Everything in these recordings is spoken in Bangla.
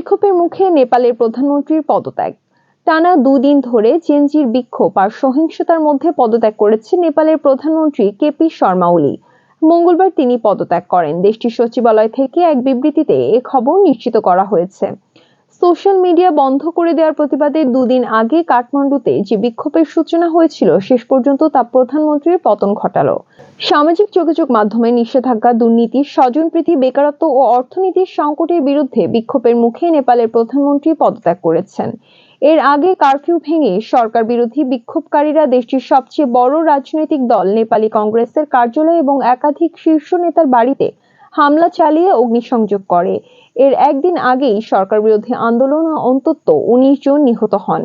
বিক্ষোভের মুখে নেপালের প্রধানমন্ত্রীর পদত্যাগ। টানা দুদিন ধরে জেনজির বিক্ষোভ আর সহিংসতার মধ্যে পদত্যাগ করেছে নেপালের প্রধানমন্ত্রী কেপি শর্মা ওলি। মঙ্গলবার তিনি পদত্যাগ করেন। দেশটির সচিবালয় থেকে এক বিবৃতিতে এ খবর নিশ্চিত করা হয়েছে। সোশ্যাল মিডিয়া বন্ধ করে দেওয়ার প্রতিবাদে দুদিন আগে কাঠমান্ডুতে যে বিক্ষোভের সূচনা হয়েছিল, শেষ পর্যন্ত তা প্রধানমন্ত্রীর পতন ঘটালো। সামাজিক যোগাযোগ মাধ্যমে নিষেধাজ্ঞা, দুর্নীতি স্বজনপ্রীতি বেকারত্ব ও অর্থনীতির সংকটের বিরুদ্ধে বিক্ষোভের মুখে নেপালের প্রধানমন্ত্রী পদত্যাগ করেছেন। এর আগে কারফিউ ভেঙে সরকার বিরোধী বিক্ষোভকারীরা দেশটির সবচেয়ে বড় রাজনৈতিক দল নেপালি কংগ্রেসের কার্যালয় এবং একাধিক শীর্ষ নেতার বাড়িতে হামলা চালিয়ে অগ্নিসংযোগ করে। এর একদিন আগেই সরকার বিরোধী আন্দোলন অন্তত উনিশ জন নিহত হন।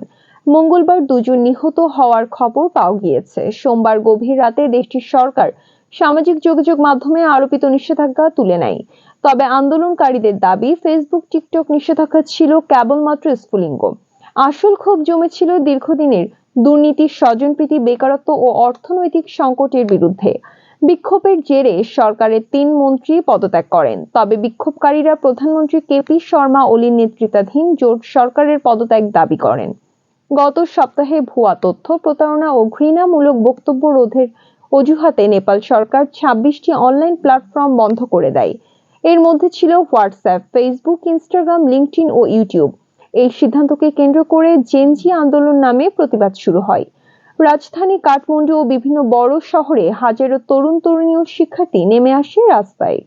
মঙ্গলবার দুজন নিহত হওয়ার খবর পাওয়া গিয়েছে। সোমবার গভীর রাতে দেশটির সরকার সামাজিক যোগাযোগ মাধ্যমে আরোপিত নিষেধাজ্ঞা তুলে নেয়। তবে আন্দোলনকারীদের দাবি ফেসবুক টিকটক নিষেধাজ্ঞা ছিল কেবলমাত্র স্ফুলিঙ্গ। আসল ক্ষোভ জমেছিল দীর্ঘদিনের দুর্নীতি স্বজনপ্রীতি, বেকারত্ব ও অর্থনৈতিক সংকটের বিরুদ্ধে। বিক্ষোভের জেরে সরকারের তিন মন্ত্রী পদত্যাগ করেন। তবে বিক্ষোভকারীরা প্রধানমন্ত্রী কেপি শর্মা ওলির নেতৃত্বাধীন জোট সরকারের পদত্যাগ দাবি করেন। গত সপ্তাহে ভুয়া তথ্য প্রতারণা ও ঘৃণামূলক বক্তব্য রোধের অজুহাতে নেপাল সরকার ছাব্বিশটি অনলাইন প্ল্যাটফর্ম বন্ধ করে দেয়। এর মধ্যে ছিল হোয়াটসঅ্যাপ, ফেসবুক, ইনস্টাগ্রাম, লিঙ্কডইন ও ইউটিউব। এই সিদ্ধান্তকে কেন্দ্র করে জেনজি আন্দোলন নামে প্রতিবাদ শুরু হয়। রাজধানী কাঠমান্ডু ও বিভিন্ন বড় শহরে হাজারো তরুণ তরুণী ও শিক্ষার্থী নেমে আসে রাস্তায়।